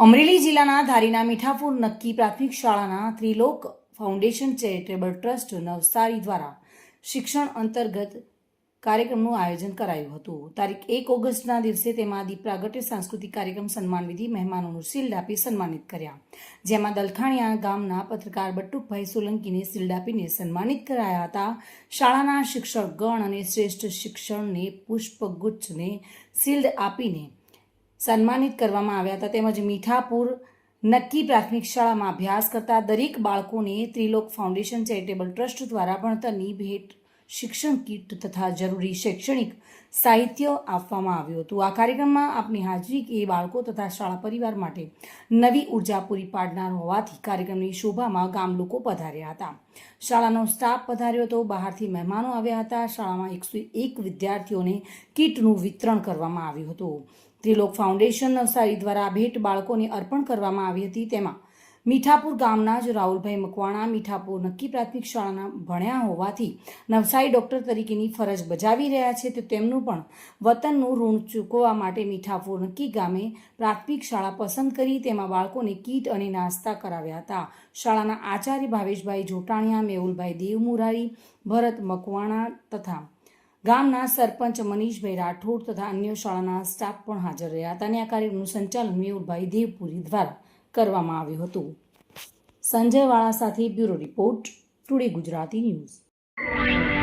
અમરેલી જિલ્લાના ધારીના મીઠાપુર નક્કી પ્રાથમિક શાળાના Trilok foundation charitable trust Navsari દ્વારા શિક્ષણ અંતર્ગત કાર્યક્રમનું આયોજન કરાયું હતું. તારીખ એક ઓગસ્ટના દિવસે તેમાં દીપ પ્રાગટ્ય સાંસ્કૃતિક કાર્યક્રમ સન્માન વિધિ મહેમાનોનું આપી સન્માનિત કર્યા. જેમાં દલખાણીયા ગામના પત્રકાર બટુકભાઈ સોલંકીને શિલ્ડ આપીને સન્માનિત કરાયા હતા. શાળાના શિક્ષકગણ અને શ્રેષ્ઠ શિક્ષણને પુષ્પગુચ્છને શિલ્ડ આપીને સન્માનિત કરવામાં આવ્યા હતા. તેમજ મીઠાપુર નક્કી પ્રાથમિક શાળામાં અભ્યાસ કરતા દરેક બાળકોને ત્રિલોક ફાઉન્ડેશન ચેરિટેબલ ટ્રસ્ટ દ્વારા ભણતરની ભેટ, શિક્ષણ કીટ તથા જરૂરી શૈક્ષણિક સાહિત્ય આપવામાં આવ્યું હતું. આ કાર્યક્રમમાં આપની હાજરી એ બાળકો તથા શાળા પરિવાર માટે નવી ઊર્જા પૂરી પાડનાર હોવાથી કાર્યક્રમની શોભામાં ગામ લોકો પધાર્યા હતા. શાળાનો સ્ટાફ પધાર્યો હતો. બહારથી મહેમાનો આવ્યા હતા. શાળામાં એકસો એક વિદ્યાર્થીઓને કીટનું વિતરણ કરવામાં આવ્યું હતું. ત્રિલોક ફાઉન્ડેશન નવસારી દ્વારા ભેટ બાળકોને અર્પણ કરવામાં આવી હતી. તેમાં મીઠાપુર ગામના જ રાહુલભાઈ મકવાણા, મીઠાપુર નક્કી પ્રાથમિક શાળાના ભણ્યા હોવાથી નવસારી ડૉક્ટર તરીકેની ફરજ બજાવી રહ્યા છે. તો તેમનું પણ વતનનું ઋણ ચૂકવવા માટે મીઠાપુર નક્કી ગામે પ્રાથમિક શાળા પસંદ કરી. તેમાં બાળકોને કીટ અને નાસ્તા કરાવ્યા હતા. શાળાના આચાર્ય ભાવેશભાઈ જોટાણિયા, મેહુલભાઈ દેવમુરારી, ભરત મકવાણા તથા ગામના સરપંચ મનીષભાઈ રાઠોડ તથા અન્ય શાળાના સ્ટાફ પણ હાજર રહ્યા હતા અને આ કાર્યક્રમનું સંચાલન મેહુલભાઈ દેવપુરી દ્વારા કરવામાં આવ્યું હતું. સંજય વાળા સાથે bureau report, today Gujarati news.